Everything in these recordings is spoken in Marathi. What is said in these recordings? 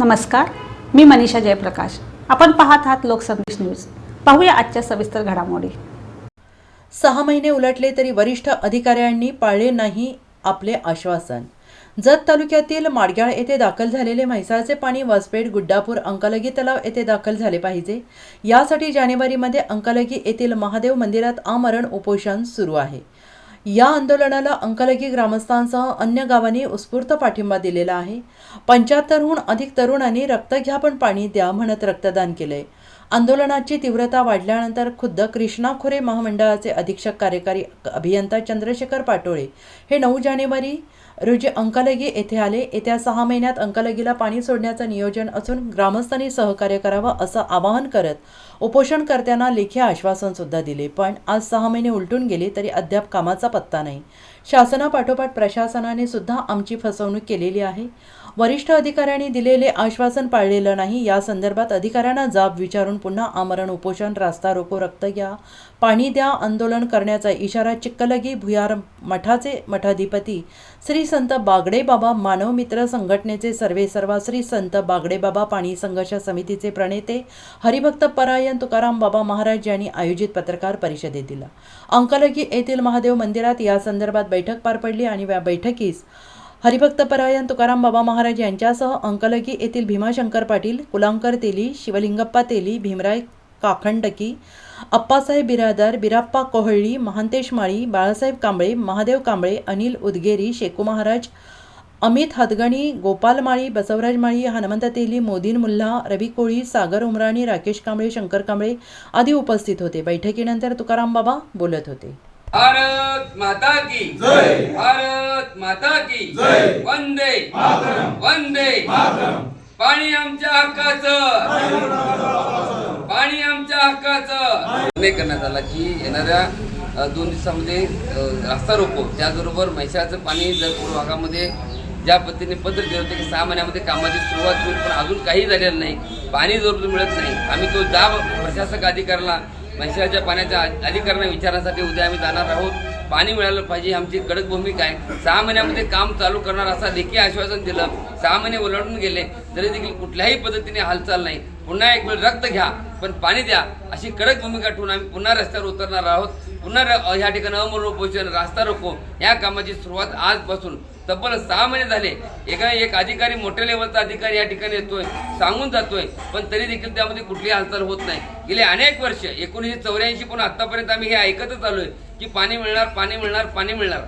नमस्कार मी मनीषा जयप्रकाश. आपण पाहत आहात लोकसंदेश न्यूज. पाहूया आजच्या सविस्तर घडामोडी. सहा महिने उलटले तरी वरिष्ठ अधिकाऱ्यांनी पाळले नाही आपले आश्वासन. जत तालुक्यातील माडग्याळ येथे दाखल झालेले म्हैसाळचे पाणी वसपेठ गुड्डापूर अंकलगी तलाव येथे दाखल झाले पाहिजे. यासाठी जानेवारीमध्ये अंकलगी येथील महादेव मंदिरात आमरण उपोषण सुरू आहे. या आंदोलनाला अंकलगी ग्रामस्थांसह अन्य गावांनी उत्स्फूर्त पाठिंबा दिलेला आहे. पंच्याहत्तरहून अधिक तरुणांनी रक्त घ्या पण पाणी द्या म्हणत रक्तदान केलंय. आंदोलनाची तीव्रता वाढल्यानंतर खुद्द कृष्णा खोरे महामंडळाचे अधीक्षक कार्यकारी अभियंता चंद्रशेखर पाटोळे हे नऊ जानेवारी रोजी अंकलगी येथे आले. येत्या सहा महिन्यात अंकलगीला पाणी सोडण्याचं नियोजन असून ग्रामस्थांनी सहकार्य करावं असं आवाहन करत उपोषणकर्त्यांना लेखी आश्वासन सुद्धा दिले. पण आज सहा महिने उलटून गेले तरी अद्याप कामाचा पत्ता नाही. शासनापाठोपाठ प्रशासनाने सुद्धा आमची फसवणूक केलेली आहे. वरिष्ठ अधिकाऱ्यांनी दिलेले आश्वासन पाळलेलं नाही. या संदर्भात अधिकाऱ्यांना जाब विचारून पुन्हा आमरण उपोषण रास्ता रोको रक्त घ्या पाणी द्या आंदोलन करण्याचा इशारा चिक्कलगी भुयार मठाचे मठाधिपती श्री संत बागडे बाबा मानव मित्र संघटनेचे सर्वेसर्वा श्री संत बागडे बाबा पाणी संघर्ष समितीचे प्रणेते हरिभक्त परायण तुकाराम बाबा महाराज यांनी आयोजित पत्रकार परिषदेत दिला अंकलगी येथील महादेव मंदिरात या संदर्भात बैठक पार पडली आणि या बैठकीस हरिभक्त परायण तुकाराम बाबा महाराज यांच्यासह अंकलगी येथील भीमाशंकर पाटील कुलांकर तेली शिवलिंगप्पा तेली भीमराय काखंडकी अप्पासाहेब बिरादार बिराप्पा कोहळी महांतेश माळी बाळासाहेब कांबळे महादेव कांबळे अनिल उदगेरी शेकू महाराज अमित हदगणी गोपाल माळी बसवराज माळी हनुमंत तेली मोदीन मुल्हा रवी कोळी सागर उमराणी राकेश कांबळे शंकर कांबळे आदी उपस्थित होते. बैठकीनंतर तुकाराम बाबा बोलत होते. भारत माता की जय। भारत माता की जय। वंदे वंदे पाणी आमच्या हक्काचं। पाणी आमच्या हक्काचं। निर्णय करण्यात आला की येणाऱ्या दोन दिवसामध्ये रास्ता रोको. त्याचबरोबर म्हैसाळचं पाणी जर पूर्व भागामध्ये ज्या पद्धतीने पत्र दिलं होतं की सहा महिन्यामध्ये कामाची सुरुवात होईल पण अजून काही झालेलं नाही. पाणी जरूर मिळत नाही. आम्ही तो जाब प्रशासक अधिकाऱ्याला म्हैसाळच्या पाण्याच्या अ- अधिकाऱ्यांना विचारण्यासाठी उद्या आम्ही जाणार आहोत. पाणी मिळालं पाहिजे आमची कडक भूमिका आहे सहा महिन्यामध्ये काम चालू करणार असा देखील आश्वासन दिलं. सहा महिने ओलांडून गेले तरी देखील कुठल्याही पद्धतीने हालचाल नाही. पुन्हा एक वेळ रक्त घ्या. पण पाणी द्या. अशी कडक भूमिका ठेवून आम्ही पुन्हा रस्त्यावर उतरणार आहोत. पुन्हा र- ह्या ठिकाणी अमर पोषण रास्ता रोको. या कामाची सुरुवात आजपासून. तब्बल सहा महिने झाले. एका एक अधिकारी मोठ्या लेवलचा अधिकारी या ठिकाणी येतोय. सांगून जातोय. पण तरी देखील त्यामध्ये कुठलीही हालचाल होत नाही. गेले अनेक वर्ष एकोणीसशे चौऱ्याऐंशी पण आतापर्यंत आम्ही हे ऐकतच आलोय की पाणी मिळणार पाणी मिळणार पाणी मिळणार.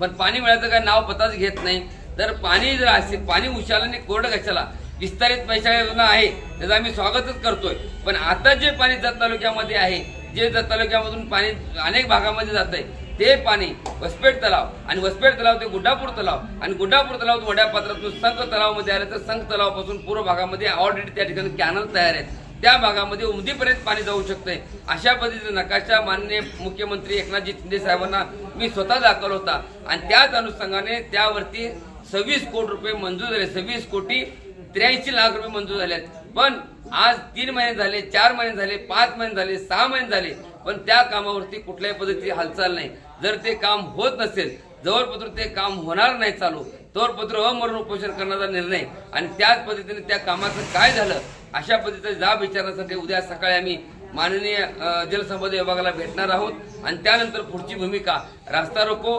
पण पाणी मिळायचं काय नाव पताच घेत नाही. तर पाणी जर असेल पाणी उशाला आणि कोरडं कशाला? विस्तारित पैशाळा योजना आहे त्याचं आम्ही स्वागतच करतोय. पण आता जे पाणी जत तालुक्यामध्ये आहे जे जत तालुक्यामधून पाणी अनेक भागामध्ये जात आहे ते पाणी वसपेट तलाव आणि वसपेट तलाव ते गुड्डापूर तलाव आणि गुड्डापूर तलाव वड्या पात्रातून संख तलावमध्ये आले तर संख तलावापासून पूर्व भागामध्ये ऑलरेडी त्या ठिकाणी कॅनल तयार आहेत. त्या भागामध्ये उमदीपर्यंत पाणी जाऊ शकते अशा पद्धतीचा नकाशा माननीय मुख्यमंत्री एकनाथजी शिंदे साहेबांना मी स्वतः दाखवला होता. आणि त्याच अनुषंगाने त्यावरती सव्वीस कोटी रुपये मंजूर झाले. सव्वीस कोटी त्र्याऐंशी लाख रुपये मंजूर झाले आहेत पण आज तीन महिने झाले चार महिने झाले पाच महिने झाले सहा महिने झाले पण त्या कामावरती कुठल्याही पद्धतीची हालचाल नाही. जर ते काम होत नसेल जवळपत्र ते काम होणार नाही चालू तोरपत्र अमरण उपोषण करण्याचा निर्णय आणि त्याच पद्धतीने त्या कामाचं काय झालं अशा पद्धतीचा जाब विचारण्यासाठी उद्या सकाळी आम्ही माननीय जलसंपदा विभागाला भेटणार आहोत. आणि त्यानंतर पुढची भूमिका रास्ता रोको.